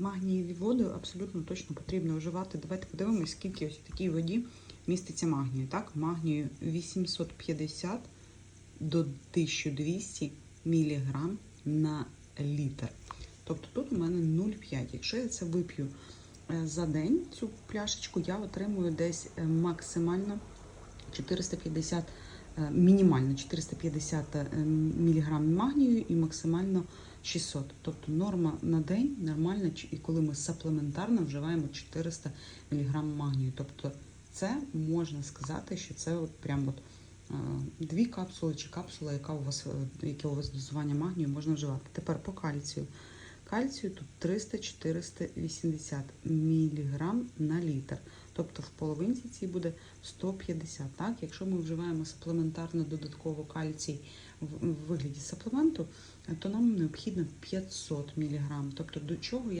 Магнієві води абсолютно точно потрібно вживати. Давайте подивимось, скільки ось в такій воді міститься магнію. Так, магнію 850 до 1200 мг на літр. Тобто тут у мене 0,5. Якщо я це вип'ю е, за день, цю пляшечку, я отримую десь е, максимально 450, е, мінімально 450 мг магнію і максимально 600. Тобто норма на день нормальна, і коли ми саплементарно вживаємо 400 мг магнію. Тобто це можна сказати, що це от прям от дві капсули чи капсула, яка у вас, е, яке у вас дозування магнію можна вживати. Тепер по кальцію. Кальцію тут 300-480 мг на літр. Тобто в половинці цій буде 150. Так? Якщо ми вживаємо саплементарно додатково кальцій в вигляді саплементу, то нам необхідно 500 мг. Тобто до чого